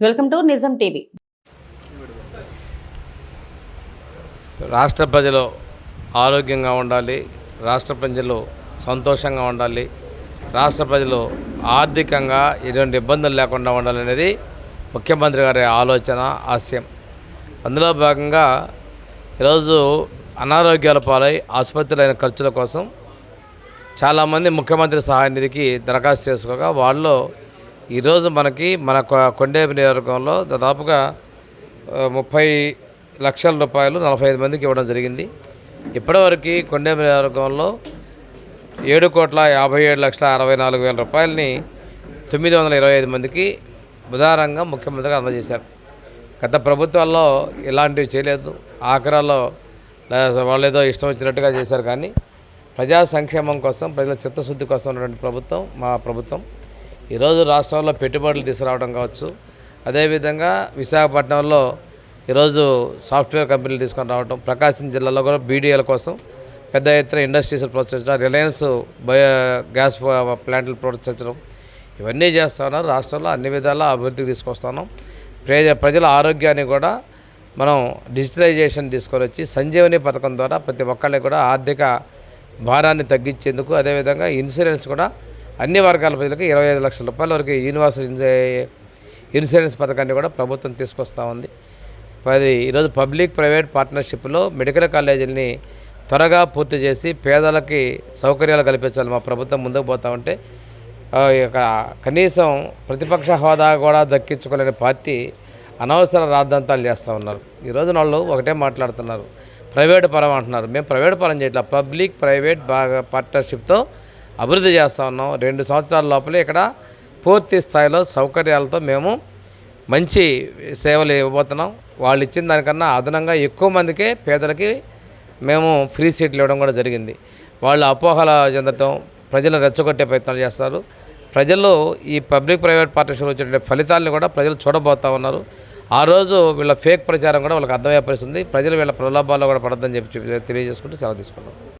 Welcome to నిజం TV. రాష్ట్ర ప్రజలు ఆరోగ్యంగా ఉండాలి రాష్ట్ర ప్రజలు సంతోషంగా ఉండాలి రాష్ట్ర ప్రజలు ఆర్థికంగా ఎటువంటి ఇబ్బందులు లేకుండా ఉండాలనేది ముఖ్యమంత్రి గారి ఆలోచన ఆశయం. అందులో భాగంగా ఈరోజు అనారోగ్యాల పాలై ఆసుపత్రులైన ఖర్చుల కోసం చాలామంది ముఖ్యమంత్రి సహాయ నిధికి దరఖాస్తు చేసుకోగా వాళ్ళు ఈరోజు మనకి మన కొ- కొండేపు నియోజకవర్గంలో దాదాపుగా ముప్పై లక్షల రూపాయలు నలభై ఐదు మందికి ఇవ్వడం జరిగింది. ఇప్పటివరకు కొండేపు నియోజకవర్గంలో ఏడు కోట్ల యాభై ఏడు లక్షల అరవై నాలుగు వేల రూపాయలని తొమ్మిది వందల ఇరవై ఐదు మందికి ఉదారంగా ముఖ్యమంత్రిగా అందజేశారు. గత ప్రభుత్వాల్లో ఇలాంటివి చేయలేదు. ఆఖరాల్లో వాళ్ళు ఏదో ఇష్టం వచ్చినట్టుగా చేశారు కానీ ప్రజా సంక్షేమం కోసం ప్రజల చిత్తశుద్ధి కోసం ఉన్నటువంటి ప్రభుత్వం మా ప్రభుత్వం ఈరోజు రాష్ట్రంలో పెట్టుబడులు తీసుకురావడం కావచ్చు. అదేవిధంగా విశాఖపట్నంలో ఈరోజు సాఫ్ట్వేర్ కంపెనీలు తీసుకొని రావడం ప్రకాశం జిల్లాలో కూడా బీడీఎల కోసం పెద్ద ఎత్తున ఇండస్ట్రీస్ ప్రోత్సహించడం రిలయన్స్ బయో గ్యాస్ ప్లాంట్లు ప్రోత్సహించడం ఇవన్నీ చేస్తున్నారు రాష్ట్రంలో అన్ని విధాలా అభివృద్ధికి తీసుకొస్తున్నాం. ప్రజ ప్రజల ఆరోగ్యాన్ని కూడా మనం డిజిటలైజేషన్ తీసుకొని వచ్చి సంజీవని పథకం ద్వారా ప్రతి ఒక్కళ్ళని కూడా ఆర్థిక భారాన్ని తగ్గించేందుకు అదేవిధంగా ఇన్సూరెన్స్ కూడా అన్ని వర్గాల ప్రజలకు ఇరవై ఐదు లక్షల రూపాయల వరకు యూనివర్సల్ ఇన్సూరెన్స్ పథకాన్ని కూడా ప్రభుత్వం తీసుకొస్తూ ఉంది. పది ఈరోజు పబ్లిక్ ప్రైవేట్ పార్ట్నర్షిప్లో మెడికల్ కాలేజీలని త్వరగా పూర్తి చేసి పేదలకి సౌకర్యాలు కల్పించాలి. మా ప్రభుత్వం ముందుకు పోతా ఉంటే కనీసం ప్రతిపక్ష హోదా కూడా దక్కించుకోలేని పార్టీ అనవసర రాద్ధాంతాలు చేస్తూ ఉన్నారు. ఈరోజు వాళ్ళు ఒకటే మాట్లాడుతున్నారు. ప్రైవేట్ పరం అంటున్నారు. మేము ప్రైవేట్ పరం చేయట్లా. పబ్లిక్ ప్రైవేట్ బాగా పార్ట్నర్షిప్తో అభివృద్ధి చేస్తూ ఉన్నాం. రెండు సంవత్సరాల లోపలే ఇక్కడ పూర్తి స్థాయిలో సౌకర్యాలతో మేము మంచి సేవలు ఇవ్వబోతున్నాం. వాళ్ళు ఇచ్చిన దానికన్నా అదనంగా ఎక్కువ మందికే పేదలకి మేము ఫ్రీ సీట్లు ఇవ్వడం కూడా జరిగింది. వాళ్ళు అపోహల చెందటం ప్రజలు రెచ్చగొట్టే ప్రయత్నాలు చేస్తారు. ప్రజలు ఈ పబ్లిక్ ప్రైవేట్ పార్ట్నర్షిప్ వచ్చే ఫలితాలను కూడా ప్రజలు చూడబోతా ఉన్నారు. ఆ రోజు వీళ్ళ ఫేక్ ప్రచారం కూడా వాళ్ళకి అర్థమయ్యే పరిస్థితుంది ప్రజలు వీళ్ళ ప్రలోభాల్లో కూడా పడద్దని చెప్పి తెలియజేసుకుంటూ సెలవు తీసుకున్నాం